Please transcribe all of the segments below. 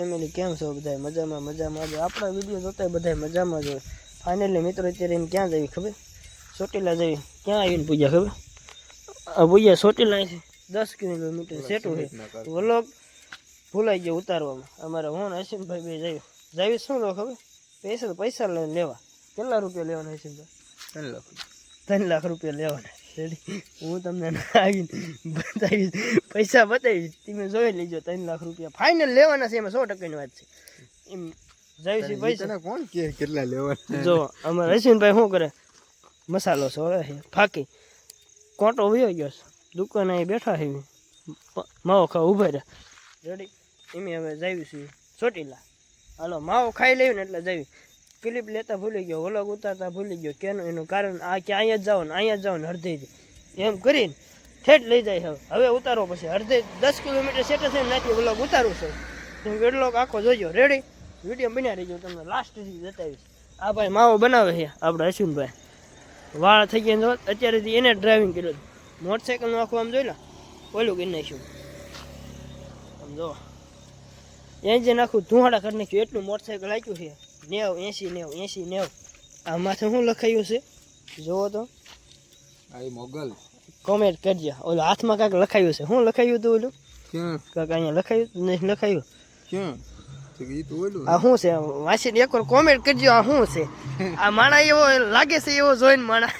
Family કેમ છો બધા મજામાં મજામાં. જ આપણા વીડિયો જોતા બધા મજામાં જ હોય. ફાઇનલી મિત્રો અત્યારે એને ક્યાં જવી ખબર? ચોટીલા જવી ક્યાં આવીને પૂજા ખબર? આ પૂજા ચોટીલા દસ કિલોમીટર સેટું છે. વલોગ ભૂલાઈ ગયો ઉતારવામાં. અમારા હું હસીમભાઈ બે જયું. જાવી શું લો ખબર? પૈસા પૈસા લઈને લેવા. કેટલા રૂપિયા લેવાના હસીમભાઈ? ત્રણ લાખ રૂપિયા લેવાના. રેડી હું તમને આવીને બતાવીશ. પૈસા બતાવીશ. તમે જોઈ લેજો ત્રણ લાખ રૂપિયા. ફાઇનલ લેવાના છે એમાં સો ટકાની વાત છે. એમ જઈશ પૈસા કોણ કે કેટલા લેવાના? જો અમારે રસીનભાઈ શું કરે? મસાલો સોળે છે. ફાકી. કોટો વયો ગયો છે. દુકાને અહીં બેઠા છે. માવો ખાવા ઊભા રહ્યા. રેડી? એમ હવે જાવી છીએ ચોટીલા. હાલો માવો ખાઈ લેવું ને એટલે જાવી ક્લિપ લેતા ભૂલી ગયો વલોગ ઉતારતા ભૂલી ગયો, કેનું એનું કારણ? આ કે અહીંયા જ જાઓ ને, અહીંયા જ જાઓ ને અડધેથી એમ કરીને ઠેઠ લઈ જાય હવે. હવે ઉતારો પછી અડધે દસ કિલોમીટર સેટ થઈને નાખી વલોગ ઉતારું છું. તમે વેડલોગ આખો જોજો. રેડી વીડિયો બન્યા રહીજો. તમને લાસ્ટ સુધી બતાવીશ. આ ભાઈ માવો બનાવે છે આપણે અશ્વિનભાઈ. વાળ થઈ ગયા અત્યારેથી એને ડ્રાઇવિંગ કર્યું મોટરસાઇકલનું આખું આમ જોઈ લો, ઓલું કરી નાખ્યું. આમ જો એન્જિન આખું ધુવાડા કરી નાખ્યું, એટલું મોટરસાઇકલ આપ્યું છે. નેવ એંસી નેવ એંસી નેવ. આ માથે શું લખાયું છે? જુઓ તો. મોગલ. કોમેન્ટ કરજો. ઓલું હાથમાં કાંઈક લખાયું છે. શું લખાયું હતું ઓલું? ક્યાં? કાંઈક અહીંયા લખાયું? નહીં લખાયું. ક્યાં? આ શું છે? વાંચીને એકવાર કોમેન્ટ કરજો આ શું છે. આ માણા એવો લાગે છે એવો જોઈને માણા.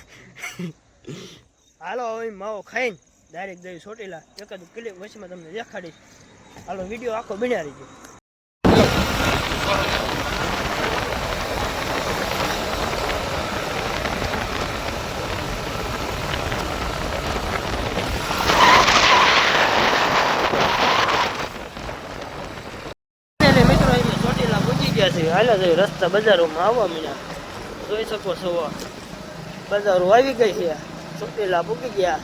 હાલો હવે માવો ખાઈને ડાયરેક્ટ જઈ એક જ ક્લિપ વચમાં તમને દેખાડીશ. હાલો વીડિયો આખો બન્યા રહીજો એટલે મિત્રો અમે ચોટીલા પહોંચી ગયા છે હાલા જઈ રસ્તા બજારોમાં આવવા મીના. જોઈ શકો છો બજારો આવી ગઈ છે. ચોટીલા પૂકી ગયા.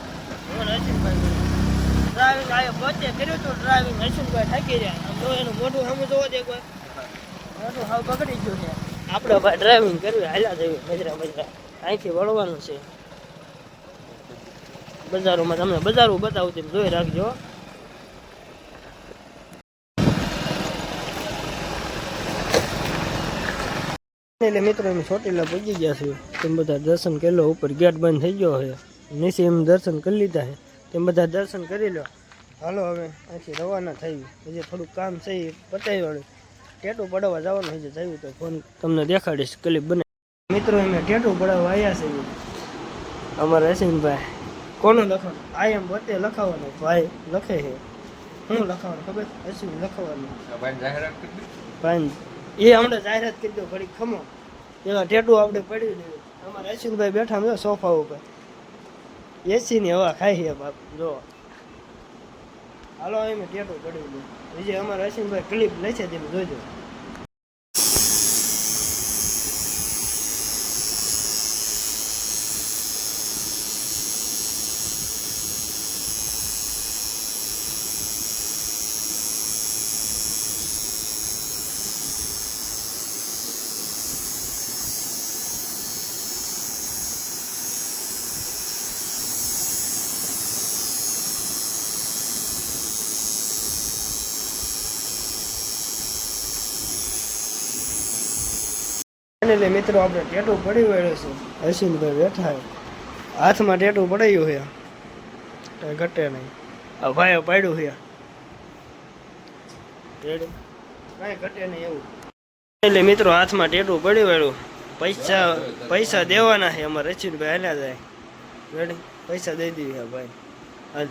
આયો પોતે કર્યું હતું ડ્રાઇવિંગ હસીનભાઈ થાકી રહ્યા. આમ એનું મોઢું સામે જોવો દે કોઈ હાવ બગડી ગયું છે. આપણે ભાઈ ડ્રાઇવિંગ કરવી, હાલા જઈએ. મજરા મજરા. અહીંથી વળવાનું છે. બજારોમાં તમને બજારો બતાવું જોઈ રાખજો. એટલે મિત્રો એમ ચોટીલા પહોંચી ગયા છે. તેમ બધા દર્શન કરી લો ઉપર ગેટ બંધ થઈ ગયો છે. નીચે એમ દર્શન કરી લીધા છે. તેમ બધા દર્શન કરી લો. હાલો હવે અહીંથી રવાના થઈ. હજી થોડુંક કામ છે એ પતાવી વાળું. ટેટું પડવા જવાનું હજી થયું તો ફોન તમને દેખાડીશ ક્લિપ બને. મિત્રો એમ ટેટું પડાવવા આવ્યા છે. અમારા હસીનભાઈ કોનું લખવાનું આ એમ પોતે લખાવાનું ભાઈ લખે છે. શું લખાવાનું ખબર? હસીન લખવાનું. ભાઈ એ હમણાં જાહેરાત કરી દો ઘડી ખમો. એવા ટેટુ આપણે પડી લેવું અમારા અશ્વિનભાઈ બેઠા મેં સોફા ઉપર. એસી ની હવા ખાઈ છે બાપ, જો. હાલો, એમ ટેટુ પડી દઉં બીજે અમારા અશ્વિનભાઈ ક્લિપ લે છે, તેમ જોજો. એટલે મિત્રો, આપણે ટેટુ પડી વળ્યો છે. હસીનભાઈ બેઠા હાથમાં ટેટુ પડાયું છે. કાંઈ ઘટે નહીં. આ ભાઈએ પાડ્યું છે. એવું. એટલે મિત્રો, હાથમાં ટેટુ પડી વળ્યું. પૈસા પૈસા દેવાના છે. અમારે રચીનભાઈ હાલ્યા જાય. પૈસા દઈ દીધા ભાઈ. હાલ.